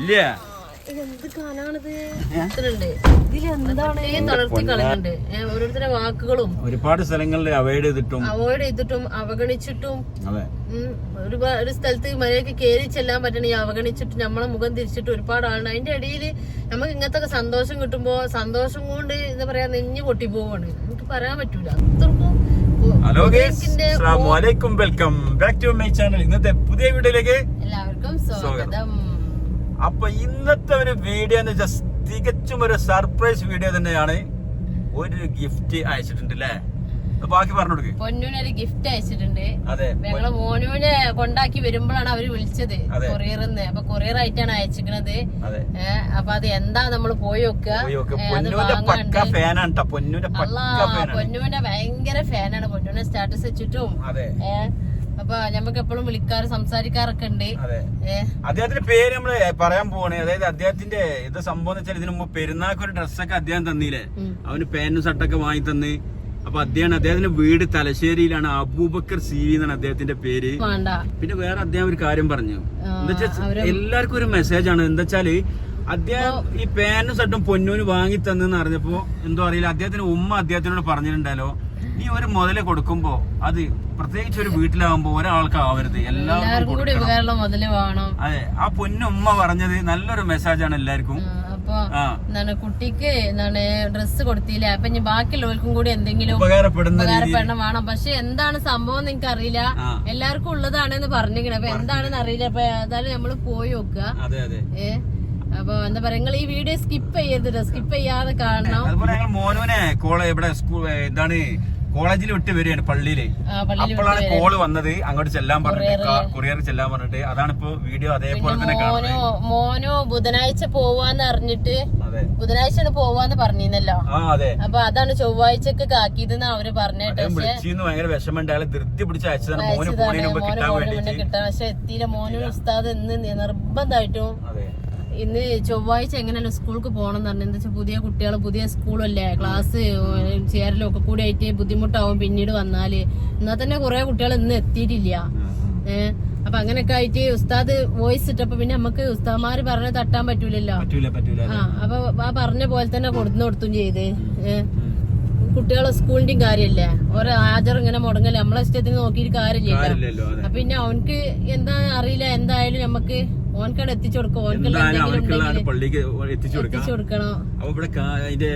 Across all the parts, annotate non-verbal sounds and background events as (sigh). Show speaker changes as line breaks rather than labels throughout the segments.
ഇല്ല?
എന്ത് ഓരോരുത്തരുടെ വാക്കുകളും.
ഒരുപാട് സ്ഥലങ്ങളിൽ അവോയ്ഡ് ചെയ്തിട്ടും
അവോയ്ഡ് ചെയ്തിട്ടും അവഗണിച്ചിട്ടും. ഒരു സ്ഥലത്ത് മര്യാദയ്ക്ക് കയറി ചെല്ലാൻ പറ്റണ ഈ അവഗണിച്ചിട്ട് നമ്മളെ മുഖം തിരിച്ചിട്ട് ഒരുപാട് ആളുണ്ട്. അതിന്റെ ഇടയിൽ നമുക്ക് ഇങ്ങനത്തെ സന്തോഷം കിട്ടുമ്പോ സന്തോഷം കൊണ്ട് എന്താ പറയാ നെഞ്ഞു പൊട്ടി പോവാണ് നമുക്ക് പറയാൻ പറ്റൂല. അത്രക്കും
hello welcome back to my channel ഇന്നത്തെ പുതിയ വീഡിയോയിലേക്ക്
എല്ലാവർക്കും സ്വാഗതം.
അപ്പൊ ഇന്നത്തെ ഒരു വീഡിയോ എന്ന് വെച്ചാൽ തികച്ചും ഒരു സർപ്രൈസ് വീഡിയോ തന്നെയാണ് ഒരു ഗിഫ്റ്റ് അയച്ചിട്ടുണ്ട് അല്ലേ ബാക്കി പറഞ്ഞു കൊടുക്ക്.
പൊന്നൂനൊരു ഗിഫ്റ്റ് അയച്ചിട്ടുണ്ട്. ഞങ്ങൾ മോനുവിനെ കൊണ്ടാക്കി വരുമ്പോഴാണ് അവർ വിളിച്ചത്. കൊറിയറിന്ന് അപ്പൊ കൊറിയർ ആയിട്ടാണ് അയച്ചിക്കണത് ഏഹ് അപ്പൊ അത് എന്താ നമ്മൾ പോയി അത്
പൊന്നൂന്റെ
ഭയങ്കര ഫാനാണ്. പൊന്നുവിനെ സ്റ്റാറ്റസ് വെച്ചിട്ടും. അപ്പൊ ഞമ്മക്ക് എപ്പോഴും വിളിക്കാറ് സംസാരിക്കാറൊക്കെ ഉണ്ട്
അദ്ദേഹത്തിന്റെ പേര് നമ്മൾ പറയാൻ പോവാണ്. അതായത് അദ്ദേഹത്തിന്റെ ഇത് സംഭവം എന്ന് വെച്ചാൽ ഇതിനു മുമ്പ് പെരുന്നാൾക്ക് ഒരു ഡ്രസ്സൊക്കെ അദ്ദേഹം തന്നില്ലേ. അവന് പാന്റും ഷർട്ടൊക്കെ വാങ്ങി തന്ന്. അപ്പൊ അദ്ദേഹം അദ്ദേഹത്തിന്റെ വീട് തലശ്ശേരിയിലാണ്. അബൂബക്കർ സി വി എന്നാണ് അദ്ദേഹത്തിന്റെ പേര്. പിന്നെ വേറെ അദ്ദേഹം ഒരു കാര്യം പറഞ്ഞു. എന്താ എല്ലാവർക്കും ഒരു മെസ്സേജ് ആണ്. എന്താ വെച്ചാൽ അദ്ദേഹം ഈ പാനും ഷർട്ടും പൊന്നൂന് വാങ്ങി തന്നെന്ന് അറിഞ്ഞപ്പോ എന്തോ അറിയില്ല. അദ്ദേഹത്തിന് ഉമ്മ അദ്ദേഹത്തിനോട് പറഞ്ഞിട്ടുണ്ടല്ലോ നീ ഒരു മുതൽ കൊടുക്കുമ്പോ അത് പ്രത്യേകിച്ച് ഒരു വീട്ടിലാവുമ്പോ ഒരാൾക്ക് ആവരുത്. എല്ലാവർക്കും കൊടുക്കണം.
മുതൽ വേണം.
അതെ. ആ പൊന്നുമ്മ പറഞ്ഞത് നല്ലൊരു മെസ്സേജ് ആണ് എല്ലാവർക്കും.
ആ, അപ്പൊ
ആ.
എന്താണ് കുട്ടിക്ക് എന്താണ് ഡ്രസ്സ് കൊടുത്തില്ലേ? അപ്പൊ ഇനി ബാക്കിയുള്ളവർക്കും കൂടി എന്തെങ്കിലും
ഉപകാരപ്പെടുന്ന രീതിയിൽ
ഉപകാരപ്പെടണം വേണം. പക്ഷെ എന്താണ് സംഭവം നിങ്ങക്ക് അറിയില്ല
ആ.
എല്ലാവർക്കും ഉള്ളതാണെന്ന് പറഞ്ഞിരിക്കണം. അപ്പൊ എന്താണെന്ന് അറിയില്ല. അപ്പൊ ഏതായാലും നമ്മൾ പോയി നോക്കുക.
അതെ അതെ.
ഏ? അപ്പൊ എന്താ പറയാ നിങ്ങൾ ഈ വീഡിയോ സ്കിപ്പ് ചെയ്യരുത് സ്കിപ്പ് ചെയ്യാതെ കാണണം.
അതുപോലെ ഞങ്ങൾ മോനുവിനെ കോളേജ് ഇവിടെ സ്കൂൾ എന്താണ് കോളേജിൽ വിട്ട് വരികയാണ്
പള്ളിയിൽ.
അപ്പോഴാണ് കോൾ വന്നത്. അങ്ങോട്ട് ചെല്ലാൻ പറഞ്ഞിട്ട് കൊറിയർ ചെല്ലാൻ പറഞ്ഞിട്ട് അതാണ് ഇപ്പൊ വീഡിയോ അതേപോലെ തന്നെ കാണുന്നത്.
മോനോ മോനോ ബുധനാഴ്ച പോവാന്ന് അറിഞ്ഞിട്ട് ബുധനാഴ്ച പോവാന്ന് പറഞ്ഞിരുന്നല്ലോ. അപ്പൊ അതാണ് ചൊവ്വാഴ്ചക്ക് കാക്കിയതെന്ന് അവർ പറഞ്ഞിട്ട്
ഭയങ്കര വിഷമമുണ്ട്. ധൃതി പിടിച്ച് അയച്ചതാണ്. മോന് കിട്ടാൻ
വേണ്ടി പക്ഷെ എത്തിയില്ല. മോനും ഉസ്താദ് ഇന്ന് നിർബന്ധമായിട്ടും ഇന്ന് ചൊവ്വാഴ്ച എങ്ങനെയല്ല സ്കൂൾക്ക് പോകണം എന്ന് പറഞ്ഞു. എന്താ വെച്ചാൽ പുതിയ കുട്ടികൾ പുതിയ സ്കൂളല്ലേ? ക്ലാസ് ചേരലും ഒക്കെ കൂടി ആയിട്ട് ബുദ്ധിമുട്ടാവും പിന്നീട് വന്നാൽ. എന്നാൽ തന്നെ കുറെ കുട്ടികൾ ഇന്ന് എത്തിയിട്ടില്ല. ഏഹ് അപ്പൊ അങ്ങനെയൊക്കെ ആയിട്ട് ഉസ്താദ് വോയിസ് ഇട്ടപ്പോ പിന്നെ നമുക്ക് ഉസ്താദ്മാര് പറഞ്ഞ തട്ടാൻ പറ്റൂലല്ലോ.
പറ്റൂല പറ്റൂല
ആ അപ്പൊ ആ പറഞ്ഞ പോലെ തന്നെ കൊടുത്തു കൊടുത്തും ചെയ്ത്. കുട്ടികളെ സ്കൂളിന്റെയും കാര്യമല്ലേ ഓരോ ഹാജർ ഇങ്ങനെ മുടങ്ങല്ലേ? നമ്മളെ ഇഷ്ടത്തിന് നോക്കിയിട്ട് കാര്യമില്ല
കാര്യമില്ലല്ലോ
അപ്പൊ പിന്നെ അവനക്ക് എന്താ അറിയില്ല. എന്തായാലും നമുക്ക് ഓൻക്കടെ എത്തിച്ചു കൊടുക്കും.
പള്ളിക്ക് എത്തിച്ചു
കൊടുക്കണം.
അപ്പൊ ഇവിടെ അതിന്റെ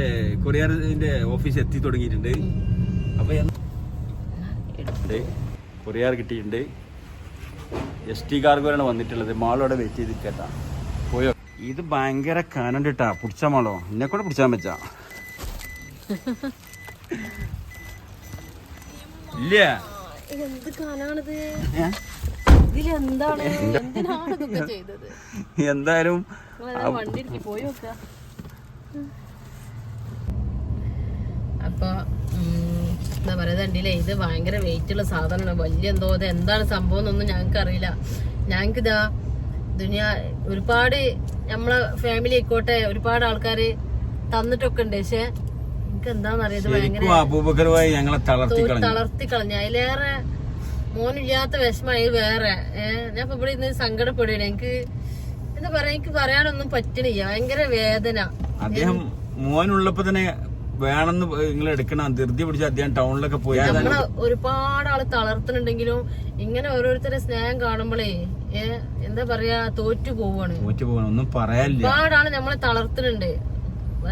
കൊറിയറിന്റെ ഓഫീസ് എത്തി തുടങ്ങിയിട്ടുണ്ട്. അപ്പൊ കൊറിയർ കിട്ടിയിട്ടുണ്ട്. എസ് ടി കാർഗോയാണ് വന്നിട്ടുള്ളത്. മാളോടെ വെയിറ്റ് ചെയ്ത് കേട്ടാ പോയോ ഇത് ഭയങ്കര കാനുണ്ട് കേട്ടാ പിടിച്ച മാളോ. എന്നെ കൂടെ പിടിച്ചാൻ പറ്റാ. (laughs) ഇല്ല?
എന്ത് കാലാണിത്
എന്തായാലും
അപ്പൊ എന്താ പറയുക കണ്ടില്ലേ? ഇത് ഭയങ്കര വെയിറ്റ് ഉള്ള സാധനമാണ്. വലിയ എന്തോ ഇത് എന്താണ് സംഭവം എന്നൊന്നും ഞങ്ങൾക്ക് അറിയില്ല ഞങ്ങൾക്ക് ഇതാ ദുനിയ ഒരുപാട് നമ്മളെ ഫാമിലി ആയിക്കോട്ടെ ഒരുപാട് ആൾക്കാര് തന്നിട്ടൊക്കെ ഉണ്ട്. പക്ഷെ എനിക്ക് എന്താണെന്നറിയാം ഇത് ഭയങ്കര
ശരിക്കും അബൂബക്കറുമായി ഞങ്ങളെ തളർത്തി കളഞ്ഞു.
തളർത്തി കളഞ്ഞ. അതിലേറെ മോനില്ലാത്ത വിഷമായി വേറെ. ഏഹ് ഞാൻ ഇപ്പൊ ഇവിടെ ഇന്ന് സങ്കടപ്പെടുകയാണ്. എനിക്ക് എന്താ പറയാ എനിക്ക് പറയാനൊന്നും പറ്റണില്ല. ഭയങ്കര വേദന.
അദ്ദേഹം മോനുള്ളപ്പോ തന്നെ വേണമെന്ന് നിങ്ങൾ എടുക്കണം. ധൃതി പിടിച്ച് അദ്ദേഹം ടൗണിലൊക്കെ പോയി.
നമ്മൾ ഒരുപാട് ആൾ തളർത്തുന്നുണ്ടെങ്കിലും ഇങ്ങനെ ഓരോരുത്തരെ സ്നേഹം കാണുമ്പോഴേ എന്താ പറയാ തോറ്റു പോവാണ്.
തോറ്റു പോവാണ്. ഒന്നും പറയാനില്ല.
ഒരുപാട് ആൾ നമ്മളെ തളർത്തുന്നുണ്ട്.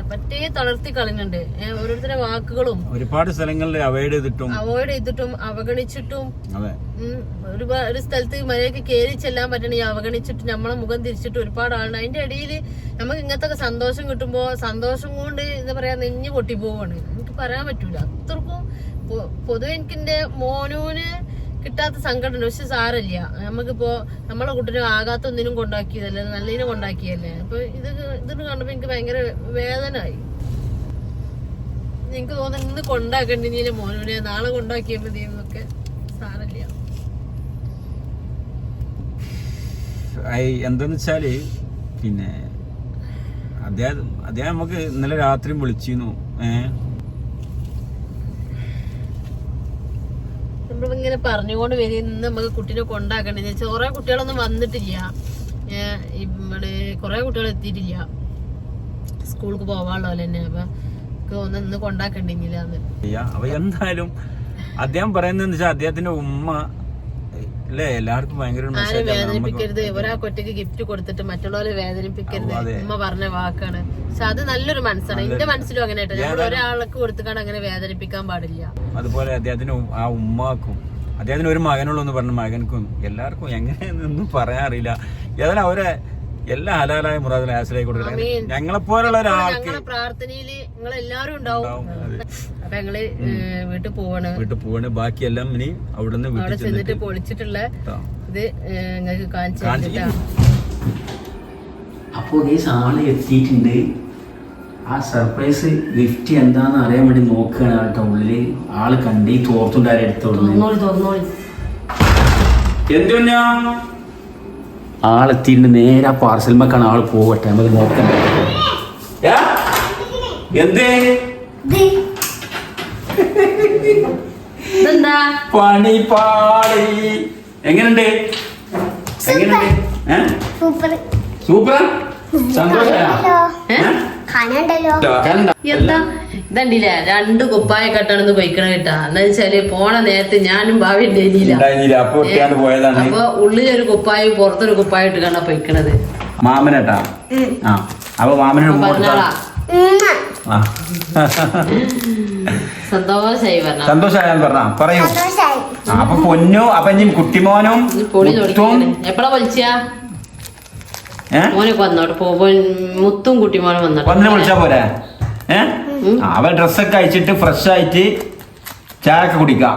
പറ്റേ തളർത്തി ഏഹ് ഓരോരുത്തരുടെ വാക്കുകളും
ഒരുപാട് സ്ഥലങ്ങളിൽ അവോയ്ഡ് ചെയ്തിട്ടും
അവോയ്ഡ് ചെയ്തിട്ടും അവഗണിച്ചിട്ടും ഒരു സ്ഥലത്ത് മഴയൊക്കെ കയറി ചെല്ലാൻ പറ്റണ ഈ അവഗണിച്ചിട്ട് നമ്മളെ മുഖം തിരിച്ചിട്ട് ഒരുപാട് ആളുണ്ട്. അതിന്റെ ഇടയിൽ നമുക്ക് ഇങ്ങനത്തെ സന്തോഷം കിട്ടുമ്പോ സന്തോഷം കൊണ്ട് എന്താ പറയാ നെഞ്ഞു പൊട്ടി പോവാണ് എനിക്ക് പറയാൻ പറ്റൂല. അത്രക്കും പൊതുവെ എനിക്കെന്റെ മോനൂന് കിട്ടാത്ത സങ്കടമുണ്ട്. പക്ഷെ സാരല്ല നമുക്കിപ്പോ നമ്മളെ കുട്ടിനെ ആകാത്ത ഒന്നിനും കൊണ്ടാക്കിയതല്ലേ? നല്ലതിനെ കൊണ്ടാക്കിയല്ലേ അപ്പൊ ഇത് ഇതിന് കണ്ടപ്പോ എനിക്ക് ഭയങ്കര വേദനായി. എനിക്ക് തോന്നുന്നു ഇന്ന് നീ മോനുവിനെ നാളെ കൊണ്ടാക്കിയാൽ മതി എന്നൊക്കെ സാരല്ല
എന്താന്ന് വെച്ചാൽ പിന്നെ അദ്ദേഹം അദ്ദേഹം നമുക്ക് ഇന്നലെ രാത്രി വിളിച്ചിരുന്നു. ഏഹ്?
നമ്മളിങ്ങനെ പറഞ്ഞുകൊണ്ട് വരും ഇന്ന് നമുക്ക് കുട്ടീനെ കൊണ്ടാക്കണ്ടേ കുറെ കുട്ടികളൊന്നും വന്നിട്ടില്ല. ഇവിടെ കുറേ കുട്ടികൾ എത്തിയിട്ടില്ല. സ്കൂൾക്ക് പോവാനുള്ള പോലെ തന്നെ. അപ്പൊ എനിക്ക് ഒന്ന് ഇന്ന് കൊണ്ടാക്കണ്ടില്ല
അദ്ദേഹം പറയുന്നത് വെച്ചാൽ അദ്ദേഹത്തിന്റെ ഉമ്മ അല്ലേ എല്ലാവർക്കും ഭയങ്കര
ആരും വേദനിപ്പിക്കരുത്. ഒരാൾക്ക് ഒറ്റയ്ക്ക് ഗിഫ്റ്റ് കൊടുത്തിട്ട് മറ്റുള്ളവരെ വേദനിപ്പിക്കരുത്. ഉമ്മ പറഞ്ഞ വാക്കാണ്. പക്ഷെ അത് നല്ലൊരു മനസ്സാണ്. എന്റെ മനസ്സിലും അങ്ങനെ കേട്ടോ ഒരാൾക്ക് കൊടുത്തുകൊണ്ട് അങ്ങനെ വേദനിപ്പിക്കാൻ പാടില്ല.
അതുപോലെ അദ്ദേഹത്തിന് ആ ഉമ്മാക്കും. അദ്ദേഹത്തിന് ഒരു മകനുള്ളൂ എന്ന് പറഞ്ഞ മകൻക്കും എല്ലാവർക്കും എങ്ങനെയെന്നൊന്നും പറയാൻ അറിയില്ല. ഏതായാലും അവരെ എല്ലാ ഹലാലായ മുറാദിനെ ആശ്രയി കൊടുക്കണം. ഞങ്ങളെ പോലുള്ള ഒരാൾക്ക്
ഞങ്ങളെ പ്രാർത്ഥനയിൽ നിങ്ങൾ എല്ലാരും ഉണ്ടാവും.
ഉണ്ടാവും.
അപ്പൊ ഞങ്ങൾ വീട്ടിൽ പോവാണ്.
വീട്ടിൽ പോവാണ്. ബാക്കിയെല്ലാം ഇനി അവിടുന്ന്
അവിടെ
വീട്ടിൽ
ചെന്നിട്ട്
ചെന്നിട്ട്
പൊളിച്ചിട്ടുള്ള ഇത് നിങ്ങൾക്ക് കാണിച്ചു
അപ്പോ ഈ ആൾ എത്തിയിട്ടുണ്ട്. ആ സർപ്രൈസ് ഗിഫ്റ്റ് എന്താന്ന് അറിയാൻ വേണ്ടി നോക്കുകയാണ് ആളുടെ ഉള്ളിൽ. ആൾ കണ്ട് ഈ തോർത്തുണ്ടാരെ എടുത്തോളൂ
എന്തുന്നാ
നേരെ പാർസൽ പാർസൽമക്കാണ് ആൾ പോകട്ടെ നമ്മൾ നോക്കണ്ട?
എന്തേ? പണി പാളി. എങ്ങനുണ്ട് എങ്ങനുണ്ട്?
സൂപ്പർ.
സൂപ്പറാ? കണ്ടോ?
എന്താ? ഇതണ്ടില്ലേ? രണ്ട് കുപ്പായ കെട്ടണെന്ന് പൊയ്ക്കണ കേട്ടാ. എന്താ വെച്ചാൽ പോണ നേരത്ത് ഞാനും ഭാവി ഉണ്ടായിരുന്നില്ല.
അപ്പൊ
ഉള്ളിലൊരു കുപ്പായും പുറത്തൊരു കുപ്പായ ഇട്ട് കണ്ടാ പൊയ്ക്കണത്.
മാമനട്ടാ. ആ. അപ്പൊ കൊടുത്താ?
പറഞ്ഞാളാ. സന്തോഷായി പറഞ്ഞ.
പറയൂ. അപ്പൊ പൊന്നു അപ്പൊ ഇനി കുട്ടിമോനും
എപ്പോഴാ പൊളിച്ചാ? വന്നോട്ട് മുത്തും കുട്ടിമോനും
വന്നിട്ട് വിളിച്ചാ പോരെ? ഏ? ആ, അവൻ ഡ്രസ്സൊക്കെ അയച്ചിട്ട് ഫ്രഷ് ആയിട്ട് ചായ ഒക്കെ കുടിക്കാം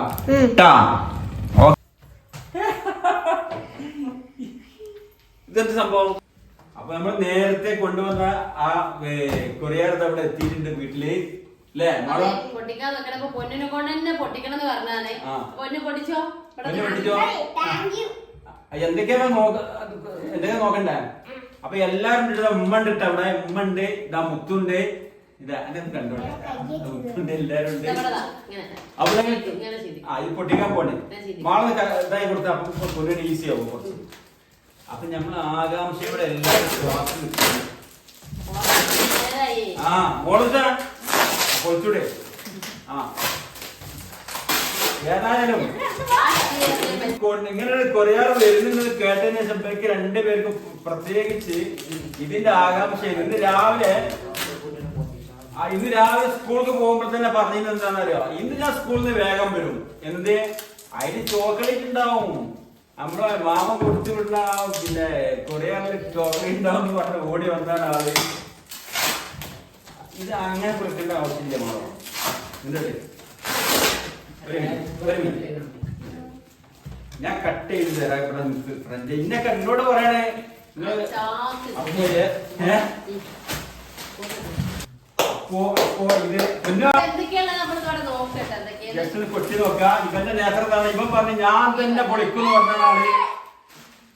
ട്ടാ. ഇതെന്ത് സംഭവം? അപ്പൊ നമ്മൾ നേരത്തെ കൊണ്ടുവന്ന ആ കൊറിയർ അവിടെ എത്തിയിട്ടുണ്ട് വീട്ടിൽ. അല്ലേ
പൊട്ടിക്കാൻ നിക്കണപ്പോ പൊന്നിനെ കൊണ്ട് തന്നെ പൊട്ടിക്കണം എന്ന് പറഞ്ഞാണ്. പൊന്നു പൊട്ടിച്ചോ?
പൊട്ടിച്ചോ? എന്തൊക്കെയാ നോക്കണ്ടേ? അപ്പൊ എല്ലാരും. ഇതാ ഉമ്മ ഉണ്ട് ട്ടോ. അവിടെ ഉമ്മ ഉണ്ട് ഇതാ മുത്തുണ്ട് ഇതാ കണ്ടോട്ടെ മുത്തുണ്ട് എല്ലാരും ഉണ്ട്
ഇങ്ങനെ.
അവിടെ. ആ ഇത് പൊട്ടിക്കാൻ പോണേ മാള ഇതായി കൊടുത്ത അപ്പൊ പൊന്നിന് ഈസി ആവും കുറച്ച്. അപ്പൊ നമ്മൾ ആകാംക്ഷയോടെ എല്ലാവരും ശ്വാസം കിട്ടും. ആ മോളിതാ പൊളിച്ചൂടെ. ആ. ഏതായാലും ഇങ്ങനെ കൊറിയർ വരുന്നത് കേട്ടതിന് ശേഷം ഇവർക്ക് രണ്ടുപേർക്കും പ്രത്യേകിച്ച് ഇതിന്റെ ആകാംക്ഷ ഇന്ന് രാവിലെ ഇന്ന് രാവിലെ സ്കൂൾക്ക് പോകുമ്പോൾ തന്നെ പറഞ്ഞത് എന്താണെന്നറിയോ? ഇന്ന് ഞാൻ സ്കൂളിൽ നിന്ന് വേഗം വരും. എന്ത്? അതിന് ചോക്ലേറ്റ് ഉണ്ടാവും. നമ്മളെ മാമ കൊടുത്തു വിടുന്ന പിന്നെ കൊറിയറിൽ ചോക്ലേറ്റ് ഉണ്ടാവും എന്ന് പറഞ്ഞ് ഓടി വന്നാണ് ആൾ. ഇത് അങ്ങനെ കൊടുക്കേണ്ട ആവശ്യമില്ല മാമ എന്നിട്ട് ഒരു മിനിറ്റ്, ഒരു മിനിറ്റ്. ഞാൻ കട്ട് ചെയ്ത് തരാം ഇവിടെ നിൽക്ക് ഫ്രണ്ട് ഇന്നൊക്കെ എന്നോട് പറയണേ കൊട്ടി നോക്കാം ഇവന്റെ നേത്രത്താണ് ഇവൻ പറഞ്ഞു ഞാൻ തന്നെ പൊളിക്കുന്നു പറഞ്ഞാണ്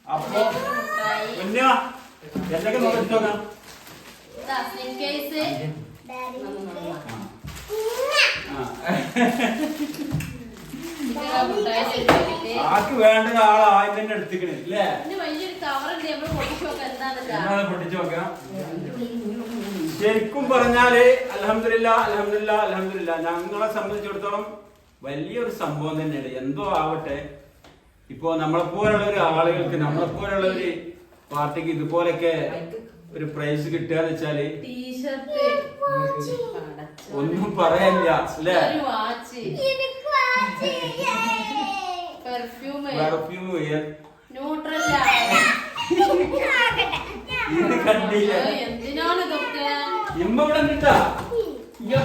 അപ്പൊ പിന്നെ എന്തൊക്കെ നോക്കി നോക്കാം
ഇതാ, സ്നിക്കേഴ്സ്.
ആ.
ഇതാ, മുട്ടായിന്റെ ഒരു packet.
ആർക്ക് വേണ്ട ആളായി തന്നെ എടുത്തിക്കണേ അല്ലേ
നമ്മൾ പൊട്ടിച്ച് നോക്കാം
ശരിക്കും പറഞ്ഞാൽ അലഹമില്ല അലഹമില്ല അലഹമില്ല ഞങ്ങളെ സംബന്ധിച്ചിടത്തോളം വലിയൊരു സംഭവം തന്നെയാണ്. എന്തോ ആവട്ടെ ഇപ്പോ നമ്മളെപ്പോലുള്ള ഒരു ആളുകൾക്ക് നമ്മളെ നമ്മളെപ്പോലുള്ള ഒരു പാർട്ടിക്ക് ഇതുപോലൊക്കെ ഒരു പ്രൈസ് കിട്ടുക എന്ന് വെച്ചാൽ
ടീഷർട്ട്
ഒന്നും പറയാനില്ല അല്ലേ?
ഒരു വാച്ച്. പെർഫ്യൂം
ഇത് കണ്ടില്ല. ഇമ്മ ഇവിടെ നിട്ടാ ഇങ്ങനെ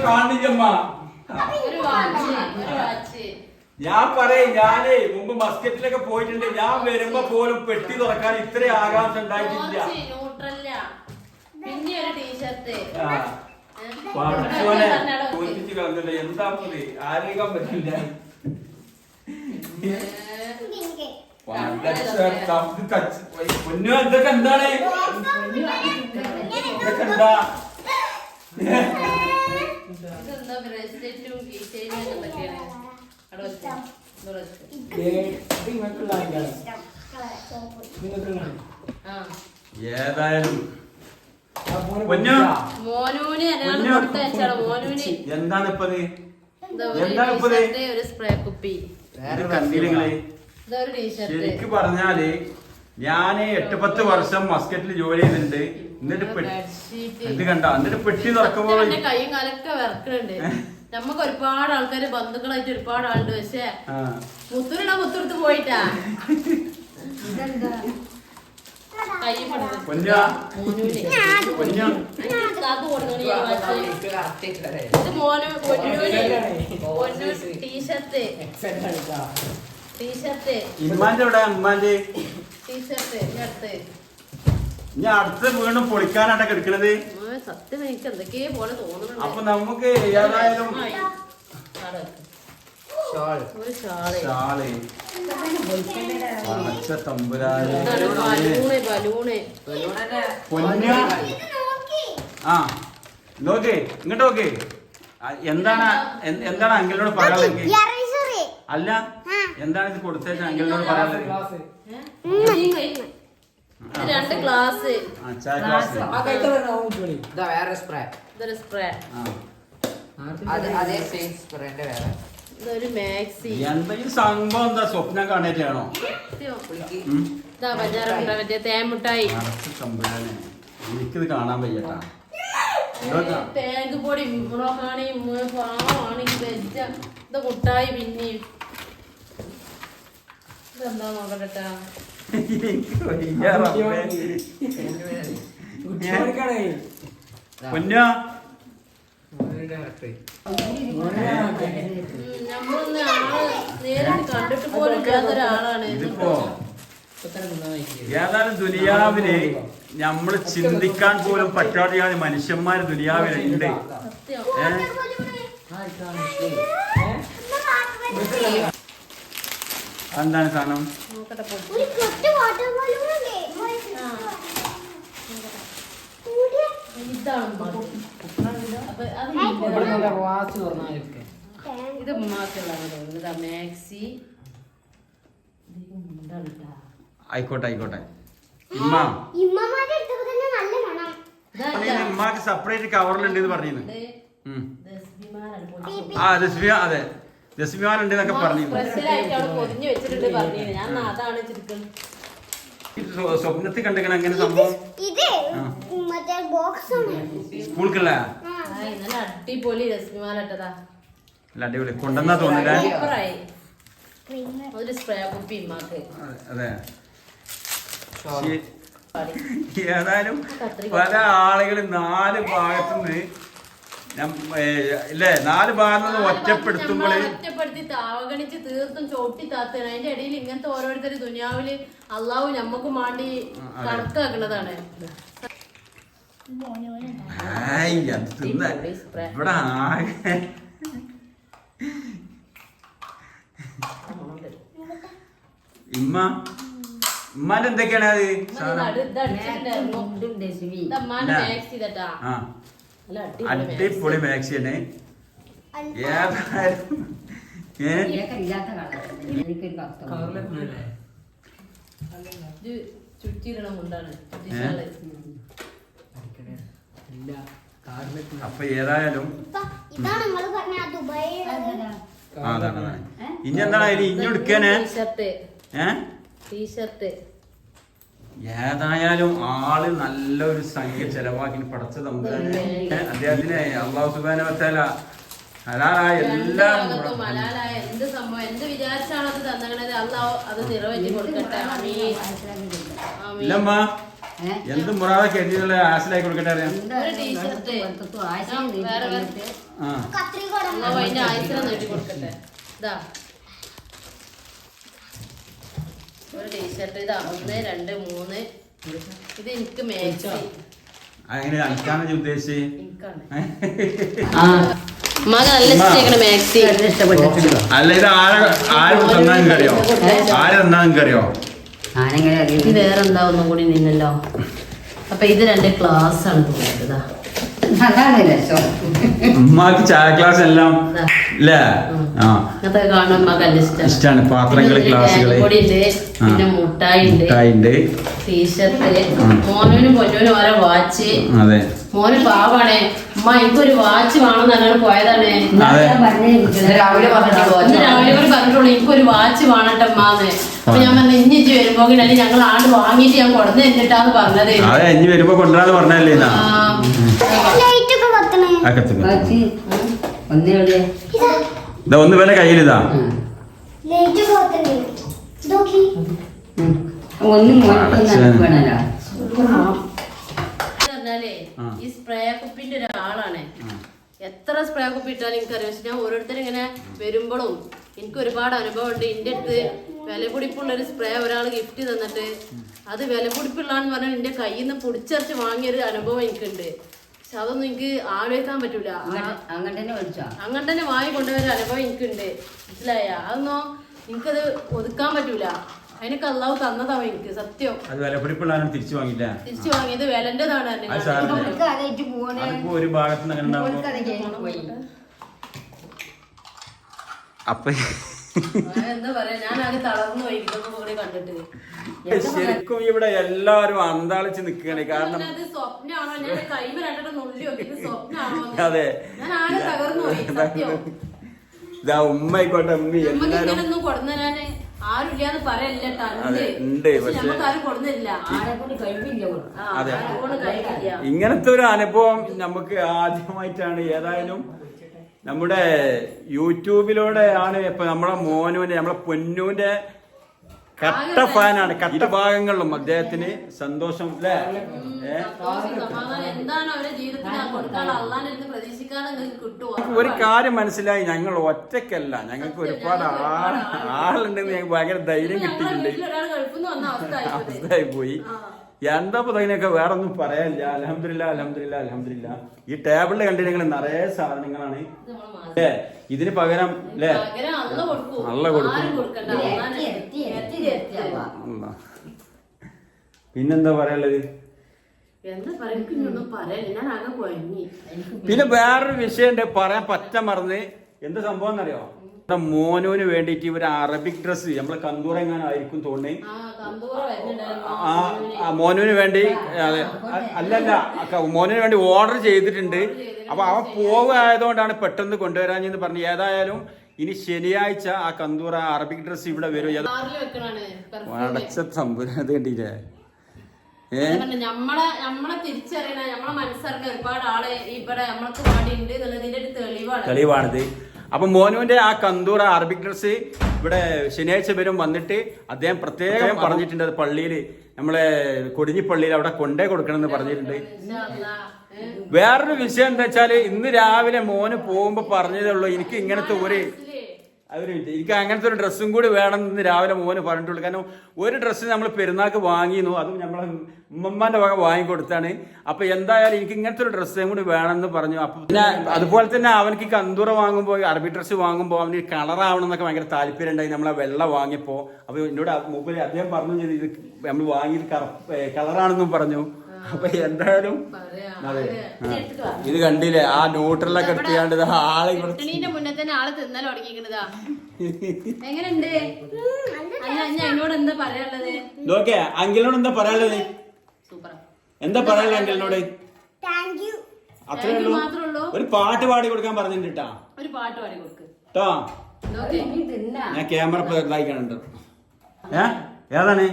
ഞാൻ പറയ ഞാനേ മുമ്പ് മസ്കറ്റിലൊക്കെ പോയിട്ടുണ്ട്. ഞാൻ വരുമ്പോ പോലും പെട്ടി തുറക്കാൻ ഇത്രയും ആകാംക്ഷ ഉണ്ടായിട്ടില്ല.
പിന്നെ ഒരു ടീഷർട്ട്.
പഠിച്ചോനെ തോൽപ്പിച്ച് കളഞ്ഞില്ല എന്താ പോലെ ആരേക്കാൻ പറ്റില്ല. പൊന്നു എന്താണ്? ഇതൊക്കെ എന്താ? ഏതായാലും
മോനൂന്. കൊടുത്തയച്ചാണ്
എന്താണ് ഇപ്പത്? എന്താണ് ഇപ്പത്?
ഒരു സ്പ്രേ കുപ്പി.
ശരിക്ക് പറഞ്ഞാൽ ഞാൻ എട്ട് പത്ത് വർഷം മസ്കറ്റിൽ ജോലി ചെയ്തിട്ടുണ്ട്. എന്നിട്ട് ഇത് കണ്ട? എന്നിട്ട് പെട്ടി തുറക്കുമ്പോൾ
കൈയും കാലൊക്കെ വിറക്കുന്നുണ്ട് നമുക്ക് ഒരുപാട് ആൾക്കാര് ബന്ധുക്കളായിട്ട് ഒരുപാട് ആളുണ്ട്. പക്ഷെ. മുത്തൂരിടാ മുത്തൂർത്ത് പോയിട്ടാ. ഇത് മോന് പൊന്നൂന് പൊന്നു ടീഷർട്ട്. ടീഷർട്ട്.
ഇമ്മാന്റെ
ടീഷർട്ട്
അടുത്ത്. വീണ്ടും പൊളിക്കാനാട്ടാ കിടക്കണത്.
സത്യം എനിക്ക് എന്തൊക്കെയോ പോലെ തോന്നുന്നു
അപ്പൊ നമുക്ക് ഏതായാലും
ഷാൾ.
ഷാൾ. പച്ച തമ്പുരാന്. പൊന്നു. ആ നോക്ക് ഇങ്ങോട്ട് നോക്ക്. എന്താണ് എന്താണ് അങ്കിളിനോട് പറയാനുള്ളത്. അല്ല എന്താണ് ഇത് കൊടുത്തേച്ച അങ്കിളിനോട് പറയാനുള്ളത്?
രണ്ട് ഗ്ലാസ്.
വേറെ സ്പ്രേ
സ്പ്രേ
ആ.
അതേ സെയിം സ്പ്രേന്റെ വേറെ.
ഇതൊരു മാക്സി
എന്താ ഈ സംഭവം എന്താ? സ്വപ്നം കാണേറ്റാണോ
പുളിക്ക്
ഇതാ ബജാർ മുട്ടായി മറ്റേ
അടച്ച തമ്പുരാനെ എനിക്കിത് കാണാൻ വയ്യട്ടാ.
തേങ്ങ പൊടി മുളകാണി പാവാണ് വെജ ഇത് മുട്ടായി പിന്നെയും. ഇതെന്താ നോക്കട്ടെ
എനിക്ക് ഇതിപ്പോ ഏതായാലും ദുനിയാവിൽ നമ്മൾ ചിന്തിക്കാൻ പോലും പറ്റാതെയാണ് മനുഷ്യന്മാര് ദുനിയാവിലുണ്ട് എന്താണ് സാധനം?
ഇതാണ്
തുറന്നാലൊക്കെ
ഇത് ഉമ്മാക്കുള്ളതാണ് ഇതാ മാക്സി.
ആയിക്കോട്ടെ ആയിക്കോട്ടെ. ഉമ്മാക്ക് സെപ്പറേറ്റ് കവറിലുണ്ട് എന്ന്
പൊടിച്ചത്.
ആ ദസ്മിയ അതെ. ദസ്മിമാൻ ഉണ്ട് എന്നൊക്കെ പറഞ്ഞു സ്വപ്നത്തിൽ കണ്ടിങ്ങനെ അങ്ങനെ സംഭവം?
ഇന്നലെ അടിപൊളി രശ്മിമാല ഇട്ടതാ
അല്ല അടിപൊളി. കൊണ്ടെന്നാ തോന്നില്ല.
ഒരു സ്പ്രേ കുപ്പി ഇമ്മാക്ക്.
അതെ. ഏതായാലും പല ആളുകളും നാല് ഭാഗത്തുനിന്ന് നിന്ന് ഇല്ലേ നാല് ഭാഗത്തു നിന്ന് ഒറ്റപ്പെടുത്തുമ്പോൾ
ഒറ്റപ്പെടുത്തി അവഗണിച്ച് തീർത്തും ചോട്ടി താത്താണ് അതിന്റെ ഇടയിൽ ഇങ്ങനത്തെ ഓരോരുത്തർ ദുനിയാവിൽ അള്ളാഹു നമ്മക്ക് മാണ്ടി
അതെ.
കണക്കാക്കണതാണ്
തിന്ന
അടിപൊളി spray.
ഇവിടെ ആകെ. ഇമ്മ ഇമ്മാന്റെ എന്തൊക്കെയാണ് അത്?
അടിപൊളി
മാക്സി ഏതായാലും
ചുറ്റിയിടണ മുണ്ടാണ്.
കാറിലെത്തി
അപ്പൊ ഏതായാലും അതാണ്. ഇനി എന്താണ് ഇനി എടുക്കാന്?
ടീഷർട്ട്
ഏതായാലും ആൾ നല്ലൊരു സംഖ്യ ചെലവാക്കി പടച്ച തമ്പുരാനെ. അദ്ദേഹത്തിന് അള്ളാഹു സുബാന വെച്ചാല ഹലാലായ എല്ലാം
എന്ത് സംഭവം എന്ത് വിചാരിച്ചാണോ അത് തന്നണത് അള്ളാഹു അത് നിറവേറ്റി കൊടുക്കട്ടെ.
ഇല്ലമ്മ. എന്ത് മുറാദ കരുതിയുള്ള ആശലായി കൊടുക്കട്ടെ അറിയാം.
ഒരു ടീഷർട്ട്. വേറെ വേറെ
ആ.
കത്രിക
അള്ളാഹു അതിന്റെ കൊടുക്കട്ടെ. ഇതാ. ഒരു ടീഷർട്ട്. ഇതാ ഒന്ന് രണ്ട് മൂന്ന്. ഇത് എനിക്ക്
അങ്ങനെ ഉദ്ദേശിച്ച്? അല്ല ഇത് ആരെ ആര് തന്നാ നിങ്ങൾക്ക് അറിയോ ആര് തന്നാ
ഇത് വേറെ എന്താ ഒന്നും കൂടി നിന്നല്ലോ? അപ്പൊ ഇത് രണ്ട് ക്ലാസ് ആണ് തോന്നുന്നത്
ഉമ്മാക്ക് ചായ ക്ലാസ് എല്ലാം അല്ലേ
ഇഷ്ടമാണ്
ഇഷ്ടാണ്. പാത്രങ്ങൾ ഗ്ലാസുകൾ
ഉണ്ട് പിന്നെ മുട്ടായി ഉണ്ട് ടീഷർട്ട് മോനും പൊന്നൂനും ഓരോ വാച്ച്
അതെ.
മോന് പാവാണേ. അമ്മ എനിക്കൊരു വാച്ച് വേണമെന്ന് പറഞ്ഞാൽ പോയതാണ്.
രാവിലെ പറഞ്ഞിട്ട്
രാവിലെ കൂടി പറഞ്ഞിട്ടുള്ളൂ എനിക്കൊരു വാച്ച് വേണട്ടമ്മാന്ന് അപ്പൊ ഞാൻ പറഞ്ഞു ഇഞ്ഞിച്ച് വരുമ്പോ അല്ലെങ്കിൽ ഞങ്ങൾ ആണ്ട് വാങ്ങിയിട്ട് ഞാൻ കൊടുന്ന് എന്നിട്ടാന്ന് പറഞ്ഞത്.
ഇനി വരുമ്പോ കൊണ്ടുവരാന്ന് പറഞ്ഞല്ലേ
ഒന്നേ
വില കയ്യിലിതാ.
ഒന്നും.
ഈ സ്പ്രേ കുപ്പിന്റെ ഒരാളാണ്. എത്ര സ്പ്രേ കുപ്പി ഇട്ടാലും എനിക്കറിയാം. പക്ഷെ ഞാൻ ഓരോരുത്തർ ഇങ്ങനെ വരുമ്പോഴും എനിക്ക് ഒരുപാട് അനുഭവം ഉണ്ട് എന്റെ അടുത്ത് വില പിടിപ്പുള്ള ഒരു സ്പ്രേ ഒരാൾ ഗിഫ്റ്റ് തന്നിട്ട് അത് വില പിടിപ്പുള്ളാന്ന് പറഞ്ഞാൽ എന്റെ കയ്യിൽ നിന്ന് പൊടിച്ചരച്ച് വാങ്ങിയൊരു അനുഭവം എനിക്കുണ്ട്. പക്ഷെ അതൊന്നും എനിക്ക് ആലോചിക്കാൻ പറ്റൂല.
അങ്ങനെ തന്നെ
അങ്ങനെ തന്നെ വാങ്ങി കൊണ്ടുവരുന്ന അനുഭവം എനിക്കുണ്ട്. മനസ്സിലായ? അതൊന്നും എനിക്കത് ഒതുക്കാൻ പറ്റൂല. അതിനൊക്കെ അള്ളാഹു തന്നതാവും എനിക്ക് സത്യം.
അത് വില പിടിപ്പുള്ളതാണ് തിരിച്ചു വാങ്ങില്ല
തിരിച്ചു വാങ്ങിയത് വിലന്റെതാണ്
അത് അതിപ്പോ ഒരു ഭാഗത്ത് നിന്ന് ഉണ്ടാവുമ്പോ അപ്പൊ
എന്താ പറയാ ഞാൻ ആകെ തളർന്നു പോയി ഇതൊക്കെ കൂടി കണ്ടിട്ട്.
ശരിക്കും ഇവിടെ എല്ലാരും അന്താളിച്ച് നിൽക്കുകയാണ്. കാരണം
അത് സ്വപ്നമാണോ? ഞാൻ കൈമ രണ്ടിട്ട് നുള്ളി നോക്കി ഇത് സ്വപ്നമാണോ? എന്ന്.
അതെ.
ഞാൻ ആകെ തകർന്നു പോയി സത്യം.
ഇതാ ഉമ്മ
ആയിക്കോട്ടെ
ഉമ്മ
എല്ലാരും ഒന്നും ആരുമില്ലാന്ന് പറയല്ല ട്ടാ.
അതെ, ഇങ്ങനത്തെ ഒരു അനുഭവം നമുക്ക് ആദ്യമായിട്ടാണ്. ഏതായാലും നമ്മുടെ യൂട്യൂബിലൂടെ ആണ് ഇപ്പൊ നമ്മളെ മോനുവിന്റെ നമ്മളെ പൊന്നൂന്റെ കട്ട ഫാനാണ് കട്ട ഭാഗങ്ങളിലും അദ്ദേഹത്തിന് സന്തോഷം അല്ലേ? ഒരു കാര്യം മനസ്സിലായി ഞങ്ങൾ ഒറ്റക്കല്ല ഞങ്ങൾക്ക് ഒരുപാട് ആൾ ആളുണ്ടെന്ന് ഞങ്ങൾക്ക് ഭയങ്കര ധൈര്യം കിട്ടിയിട്ടുണ്ട്. അവസ്ഥയായി പോയി എന്താ ഇപ്പൊ അതിനൊക്കെ വേറെ ഒന്നും പറയാനില്ല. അലഹമില്ല അലഹമില്ല അലഹമില്ല ഈ ടേബിളിൽ കണ്ടി നിങ്ങൾ നിറയെ സാധനങ്ങളാണ്. അല്ലേ? ഇതിന് പകരം അല്ലേ?
നല്ല കൊടുക്കും.
പിന്നെന്താ പറയാനുള്ളത്? പിന്നെ വേറൊരു വിഷയമുണ്ട്. പറയാൻ പറ്റ മറന്ന്. എന്താ സംഭവം എന്നറിയോ? മോനുവിന് വേണ്ടിയിട്ട് ഇവർ അറബിക് ഡ്രസ് നമ്മളെ ആയിരിക്കും തോന്നി
ആ
മോനുവിന് വേണ്ടി അല്ലല്ല മോനോന് മോനുവിന് വേണ്ടി ഓർഡർ ചെയ്തിട്ടുണ്ട്. അപ്പൊ അവൻ പോവുകയായതുകൊണ്ടാണ് പെട്ടെന്ന് കൊണ്ടുവരാഞ്ഞെന്ന് പറഞ്ഞു. ഏതായാലും ഇനി ശനിയാഴ്ച ആ കന്തൂറ അറബിക് ഡ്രസ് ഇവിടെ വരും. അടച്ച തമ്പുരാത് കണ്ടില്ലേ?
നമ്മളെ നമ്മളെ തിരിച്ചറിയണ നമ്മളെ മനസ്സറിഞ്ഞ ഒരുപാട് ആളെ ഇവിടെ നമ്മൾക്ക് വേണ്ടി ഉണ്ട് എന്നുള്ളതിന്റെ ഒരു തെളിവാണ്.
തെളിവാണിത്. അപ്പൊ മോനുവിന്റെ ആ കന്തൂർ അറബിക് ഡ്രസ് ഇവിടെ ശനിയാഴ്ച വരും വന്നിട്ട് അദ്ദേഹം പ്രത്യേകം പറഞ്ഞിട്ടുണ്ട് അത് പള്ളിയിൽ നമ്മളെ കൊടിഞ്ഞി പള്ളിയിൽ അവിടെ കൊണ്ടേ കൊടുക്കണം എന്ന് പറഞ്ഞിട്ടുണ്ട് വേറൊരു വിഷയം എന്താ വെച്ചാൽ ഇന്ന് രാവിലെ മോന് പോകുമ്പോ പറഞ്ഞതേ ഉള്ളൂ എനിക്ക് ഇങ്ങനത്തെ ഒരു മിനിറ്റ്. എനിക്ക് അങ്ങനത്തെ ഒരു ഡ്രസ്സും കൂടി വേണം എന്ന് രാവിലെ മോന് പറഞ്ഞിട്ടുള്ളൂ. കാരണം ഒരു ഡ്രസ്സ് നമ്മൾ പെരുന്നാൾക്ക് വാങ്ങിയിരുന്നു അതും നമ്മളെ ഉമ്മമ്മാന്റെ വക വാങ്ങിക്കൊടുത്താണ്. അപ്പൊ എന്തായാലും എനിക്ക് ഇങ്ങനത്തെ ഒരു ഡ്രസ്സും കൂടി വേണമെന്ന് പറഞ്ഞു. അപ്പൊ പിന്നെ അതുപോലെ തന്നെ അവനക്ക് കന്തൂറ വാങ്ങുമ്പോൾ അറബി ഡ്രസ്സ് വാങ്ങുമ്പോൾ അവന് കളറാവണം എന്നൊക്കെ ഭയങ്കര താല്പര്യം ഉണ്ടായി. നമ്മളെ വെള്ള വാങ്ങിയപ്പോൾ അപ്പൊ എന്നോട് മൂപ്പര് അദ്ദേഹം പറഞ്ഞു ഇത് നമ്മൾ വാങ്ങിയത് കളറാണെന്നും പറഞ്ഞു. അപ്പൊ എന്തായാലും
പറയാ.
അതെ.
ഇത്
കണ്ടില്ലേ? ആ ന്യൂട്രലൊക്കെ എടുത്തുകൊണ്ട് ഇത് ആളെ
മുന്നേ തന്നെ ആൾ തിന്നൽ തുടങ്ങിക്കണതാ (laughs) എങ്ങനെയുണ്ട്? അല്ല ഞാൻ എന്നോട് എന്താ പറയാനുള്ളത്?
നോക്കേ അങ്കിളിനോട് എന്താ പറയാനുള്ളത്? എന്താ പറയാനുള്ളത് അങ്കിളിനോട്? അത്രേ ഉള്ളൂ.
ഉള്ളൂ.
ഒരു പാട്ട് പാടി കൊടുക്കാൻ പറഞ്ഞിട്ടുണ്ട്
ഒരു പാട്ട് പാടി കൊടുക്ക്.
കേട്ടോ
നോക്കേ
തിന്നാ.
ഞാൻ ക്യാമറ ഇതായി കാണുന്നുണ്ട് ഏ? ഏതാണ്?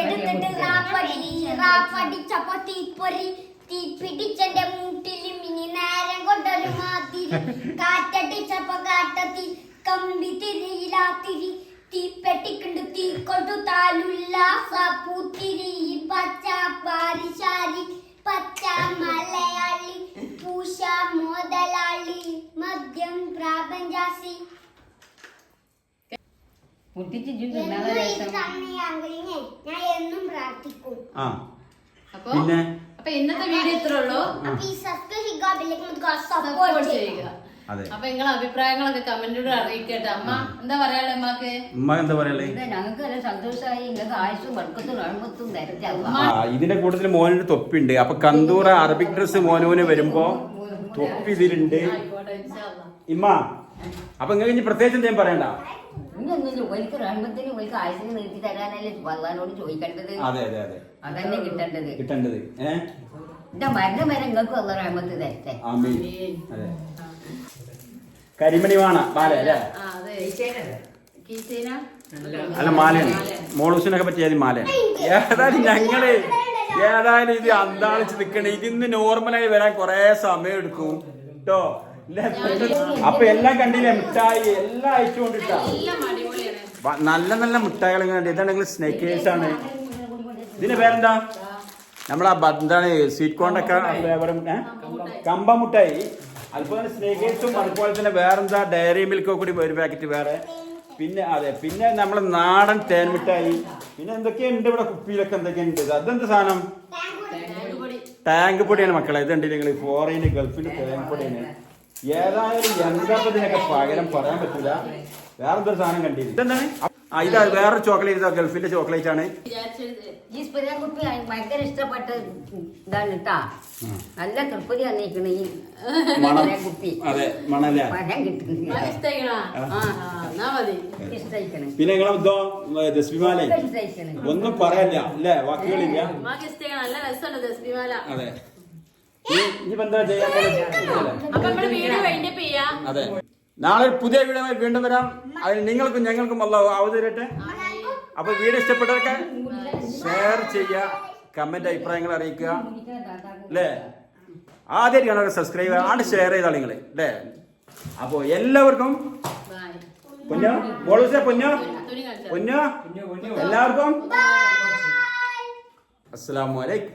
എടുത്തിട്ട് റാപ്പടി റാപ്പടി ചപ്പാത്തി പൊരി തീ പിടിച്ചെന്റെ മൂട്ടിൽ മിനി നേരം കൊണ്ടൊരു മാതിരി. കാറ്റടിച്ചപ്പോ കാട്ടത്തി കമ്പി തിരിയിലാത്തിരി തീപ്പെട്ടിക്കുണ്ട് തീ കൊണ്ടു താലുല്ലാസ പൂത്തിരി. പച്ച പാരിശാരി മലയാളി പൂഷ മുതലാളി മദ്യം പ്രാപഞ്ചാസി
കുട്ടിച്ച് തിന്നാതെ
എന്നും ഇത്
രസം
തന്നെയാങ്കിലിനെ ഞാൻ എന്നും പ്രാർത്ഥിക്കും.
ആ.
അപ്പൊ
പിന്നെ?
അപ്പൊ ഇന്നത്തെ വീഡിയോ ഇത്രേ ഉള്ളൂ. സപ്പോർട്ട് ചെയ്യുക. അപ്പൊ നിങ്ങളെ അഭിപ്രായങ്ങളൊക്കെ കമന്റിലൂടെ അറിയിക്കട്ടെ. അമ്മ എന്താ പറയാളെ അമ്മയ്ക്ക്
ഉമ്മ എന്താ പറയല്ലേ
ഇത് ഞങ്ങൾക്ക് നല്ല സന്തോഷമായി. നിങ്ങൾക്ക് ആയുസും വർക്കത്തും.
ഇതിന്റെ കൂട്ടത്തിൽ മോനിന് തൊപ്പിണ്ട്. അപ്പൊ കന്തൂറ അറബിക് ഡ്രസ് മോനോന് വരുമ്പോ തൊപ്പി ഇതിലുണ്ട്. ഇമ്മ അപ്പൊ നിങ്ങൾക്ക് ഇനി പ്രത്യേകിച്ച് എന്തെങ്കിലും പറയണ്ട?
റഹ്മത്തിന് ആയുസിന് തരാനല്ലേ ചോദിക്കേണ്ടത്?
അതെ അതെ അതെ.
അതന്നെ കിട്ടേണ്ടത്?
കിട്ടേണ്ടത്. ഏ?
എന്റെ മരണം വരെ നിങ്ങൾക്ക് അല്ല റഹ്മത്ത് തരട്ടെ.
ആമീൻ. അതെ. കരിമണി വാണ മാല അല്ലേ? മാലയാണ് മോളൂസിനൊക്കെ പറ്റിയത് മാലയാണ് ഏതായാലും ഞങ്ങൾ ഏതായാലും ഇത് അന്താളിച്ച് നിക്കണേ. ഇതിന്ന് നോർമലായി വരാൻ കൊറേ സമയം എടുക്കും. കേട്ടോ അപ്പൊ എല്ലാം കണ്ടില്ലേ? മിഠായി എല്ലാം
അയച്ചു
കൊണ്ടിട്ടാ. നല്ല നല്ല മിഠായികൾ കണ്ടി ഇതാണെങ്കിൽ സ്നേക്കേഴ്സ് ആണ്. ഇതിന്റെ പേരെന്താ? നമ്മളാ എന്താണ് സ്വീറ്റ് കോണ്ടൊക്കെ ഫ്ലേവറും കമ്പ മുട്ടായി അതുപോലെ തന്നെ സ്നേക്കേഴ്സും അതുപോലെ തന്നെ വേറെന്താ? ഡയറി മിൽക്കോ കൂടി ഒരു പാക്കറ്റ് വേറെ. പിന്നെ അതെ പിന്നെ നമ്മളെ നാടൻ തേൻ മിഠായി. പിന്നെ എന്തൊക്കെയുണ്ട് ഇവിടെ കുപ്പിയിലൊക്കെ? എന്തൊക്കെയുണ്ട്? അതെന്ത് സാധനം? ടാങ്ക് പൊടിയാണ് മക്കളെ. ഇതുണ്ട് നിങ്ങൾ ഫോറിന് ഗൾഫിന് ടാങ്ക് പൊടിയാണ്. ഏതായാലും യന്ത്രത്തിനൊക്കെ പകരം പറയാൻ പറ്റില്ല വേറെന്തൊരു സാധനം കണ്ടില്ല ഇതെന്താണ്? ആ ഇതാ വേറൊരു ചോക്ലേറ്റ് ഇതാ ഗൾഫിന്റെ ചോക്ലേറ്റ് ആണ്.
വിചാരിച്ചത്.
ഈ സ്പിരിയാൻ കുപ്പി ഭയങ്കര ഇഷ്ടപ്പെട്ട ഇതാണ് കേട്ടാ നല്ല തൃപ്പതി വന്നിരിക്കണ ഈ
മണം.
സ്പിരിയാൻ കുപ്പി
അതെ മണല
പഴം കിട്ടുന്നില്ല.
അത് ഇഷ്ടായിക്കണാ? ആ. എന്നാ മതി.
ഇഷ്ടയിക്കണേ.
പിന്നെ നിങ്ങളെ ദസ്മിമാലെ? ഒന്നും പറയാനില്ല അല്ലേ? വാക്കുകളില്ല.
അമ്മയ്ക്ക് ഇഷ്ടമാണ് നല്ല രസമുണ്ട് ദസ്മിമാല.
അതെ. അതെ. നാളെ പുതിയ വീടുമായി വീണ്ടും വരാം. അതിന് നിങ്ങൾക്കും ഞങ്ങൾക്കും അല്ല അവതരട്ടെ അപ്പൊ വീട് ഇഷ്ടപ്പെട്ടവർക്ക് ഷെയർ ചെയ്യുക കമന്റ് അഭിപ്രായങ്ങൾ അറിയിക്കുക. അല്ലേ? ആദ്യമായിട്ടാണ് സബ്സ്ക്രൈബ് ആണ് ഷെയർ ചെയ്താൽ നിങ്ങൾ അല്ലേ? അപ്പോൾ എല്ലാവർക്കും
ബൈ
പൊന്നോ മോളൂസേ പൊന്നോ പൊന്നോ എല്ലാവർക്കും. അസ്സലാമു അലൈക്കും.